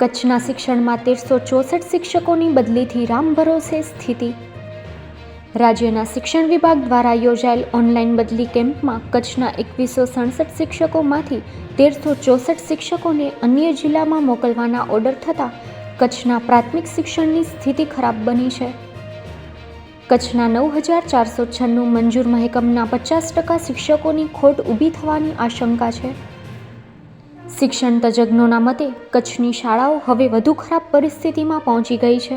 કચ્છના શિક્ષણમાં તેરસો ચોસઠ શિક્ષકોની બદલીથી રામ ભરોસે સ્થિતિ. રાજ્યના શિક્ષણ વિભાગ દ્વારા યોજાયેલ ઓનલાઈન બદલી કેમ્પમાં કચ્છના એકવીસો સડસઠ શિક્ષકોમાંથી તેરસો ચોસઠ શિક્ષકોને અન્ય જિલ્લામાં મોકલવાના ઓર્ડર થતાં કચ્છના પ્રાથમિક શિક્ષણની સ્થિતિ ખરાબ બની છે. કચ્છના નવ હજાર ચારસો છન્નું મંજૂર મહેકમના પચાસ ટકા શિક્ષકોની ખોટ ઊભી થવાની આશંકા છે. શિક્ષણ તજજ્ઞોના મતે કચ્છની શાળાઓ હવે વધુ ખરાબ પરિસ્થિતિમાં પહોંચી ગઈ છે.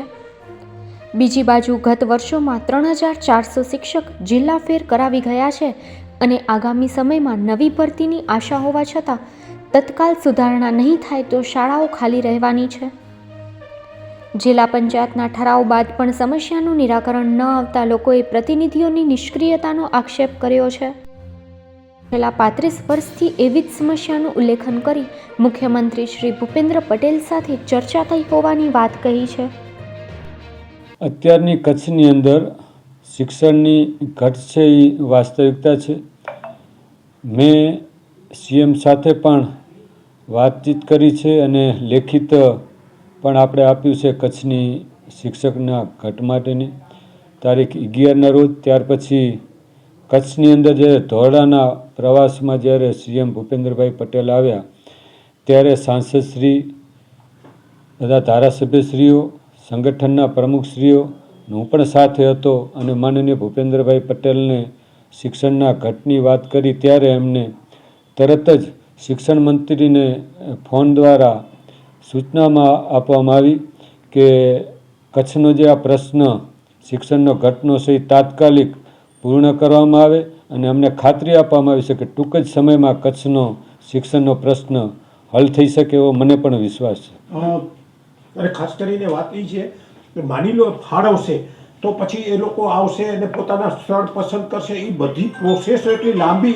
બીજી બાજુ ગત વર્ષોમાં ત્રણ હજાર ચારસો શિક્ષક જિલ્લા ફેર કરાવી ગયા છે અને આગામી સમયમાં નવી ભરતીની આશા હોવા છતાં તત્કાલ સુધારણા નહીં થાય તો શાળાઓ ખાલી રહેવાની છે. જિલ્લા પંચાયતના ઠરાવ બાદ પણ સમસ્યાનું નિરાકરણ ન આવતા લોકોએ પ્રતિનિધિઓની નિષ્ક્રિયતાનો આક્ષેપ કર્યો છે. છેલ્લા પાંત્રીસ વર્ષથી એવી જ સમસ્યાનું ઉલ્લેખન કરી મુખ્યમંત્રી શ્રી ભૂપેન્દ્ર પટેલ સાથે ચર્ચા થઈ હોવાની વાત કહી છે. અત્યારની કચ્છની અંદર શિક્ષણની ઘટ છે એ વાસ્તવિકતા છે. મેં સીએમ સાથે પણ વાતચીત કરી છે અને લેખિત પણ આપણે આપ્યું છે કચ્છની શિક્ષકના ઘટ માટેની. તારીખ અગિયારના રોજ ત્યાર પછી કચ્છની અંદર જ્યારે ધોરડાના પ્રવાસમાં જ્યારે સીએમ ભૂપેન્દ્રભાઈ પટેલ આવ્યા, ત્યારે સાંસદશ્રી બધા ધારાસભ્યશ્રીઓ, સંગઠનના પ્રમુખશ્રીઓ હું પણ સાથે હતો અને માનનીય ભૂપેન્દ્રભાઈ પટેલને શિક્ષણના ઘટની વાત કરી ત્યારે એમને તરત જ શિક્ષણ મંત્રીને ફોન દ્વારા સૂચનામાં આપવામાં આવી કે કચ્છનો જે આ પ્રશ્ન, શિક્ષણનો ઘટનો છે તાત્કાલિક પૂર્ણ કરવામાં આવે અને અમને ખાતરી આપવામાં આવી છે કે ટૂંક જ સમયમાં કચ્છનો શિક્ષણનો પ્રશ્ન હલ થઈ શકે એવો મને પણ વિશ્વાસ છે. અને ખાસ કરીને વાત એ છે કે માની લો ફાળવશે તો પછી એ લોકો આવશે અને પોતાના સ્થળ પસંદ કરશે. એ બધી પ્રોસેસ એટલી લાંબી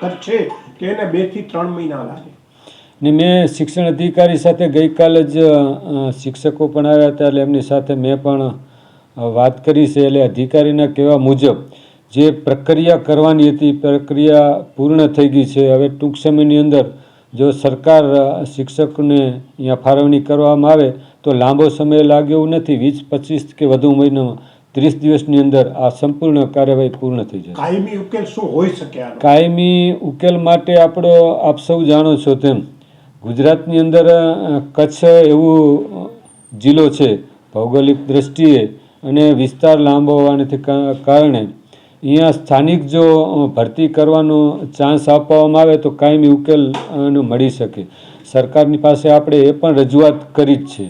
કરશે કે એને બેથી ત્રણ મહિના લાગે. ને મેં શિક્ષણ અધિકારી સાથે ગઈકાલે જ શિક્ષકો પણ આવ્યા હતા એટલે એમની સાથે મેં પણ વાત કરી છે. એટલે અધિકારીના કહેવા મુજબ જે પ્રક્રિયા કરવાની હતી પ્રક્રિયા પૂર્ણ થઈ ગઈ છે. હવે ટૂંક સમયની અંદર જો સરકાર શિક્ષકને અહીંયા ફાળવણી કરવામાં આવે તો લાંબો સમય લાગે એવું નથી. વીસ પચીસ કે વધુ મહિનામાં ત્રીસ દિવસની અંદર આ સંપૂર્ણ કાર્યવાહી પૂર્ણ થઈ જાય કાયમી ઉકેલ શું હોઈ શકે કાયમી ઉકેલ માટે આપણો આપ સૌ જાણો છો તેમ ગુજરાતની અંદર કચ્છ એવું જિલ્લો છે. ભૌગોલિક દ્રષ્ટિએ અને વિસ્તાર લાંબો હોવાને કારણે અહીંયા સ્થાનિક જો ભરતી કરવાનો ચાન્સ આપવામાં આવે તો કાયમી ઉકેલ મળી શકે. સરકારની પાસે આપણે એ પણ રજૂઆત કરી જ છે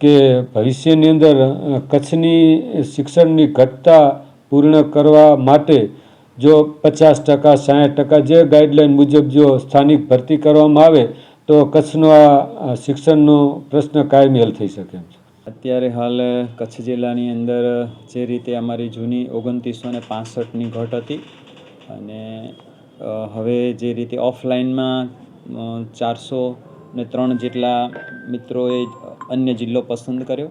કે ભવિષ્યની અંદર કચ્છની શિક્ષણની ઘટતા પૂર્ણ કરવા માટે જો પચાસ ટકા સાઠ ટકા જે ગાઈડલાઈન મુજબ જો સ્થાનિક ભરતી કરવામાં આવે તો કચ્છનો આ શિક્ષણનો પ્રશ્ન કાયમી હલ થઈ શકે એમ છે. અત્યારે હાલ કચ્છ જિલ્લાની અંદર જે રીતે અમારી જૂની ઓગણત્રીસો ને પાસઠની ઘટ હતી અને હવે જે રીતે ઓફલાઈનમાં ચારસો ને ત્રણ જેટલા મિત્રોએ અન્ય જિલ્લો પસંદ કર્યો.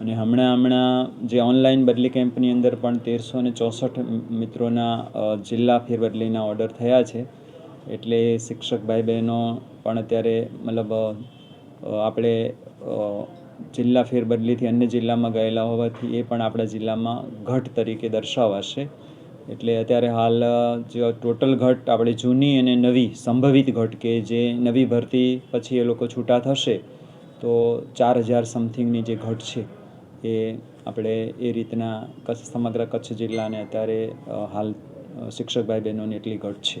અને હમણાં હમણાં જે ઓનલાઈન બદલી કેમ્પની અંદર પણ તેરસો ને ચોસઠ મિત્રોના જિલ્લા ફેરબદલીના ઓર્ડર થયા છે. એટલે શિક્ષક ભાઈ બહેનો પણ અત્યારે મતલબ આપણે જિલ્લા ફેરબદલીથી અન્ય જિલ્લામાં ગયેલા હોવાથી એ પણ આપણા જિલ્લામાં ઘટ તરીકે દર્શાવાશે. એટલે અત્યારે હાલ જે ટોટલ ઘટ આપણે જૂની અને નવી સંભવિત ઘટ કે જે નવી ભરતી પછી એ લોકો છૂટા થશે, તો ચાર હજાર સમથિંગની જે ઘટ છે એ આપણે એ રીતના કચ્છ, સમગ્ર કચ્છ જિલ્લાને અત્યારે હાલ શિક્ષક ભાઈ બહેનોની એટલી ઘટ છે.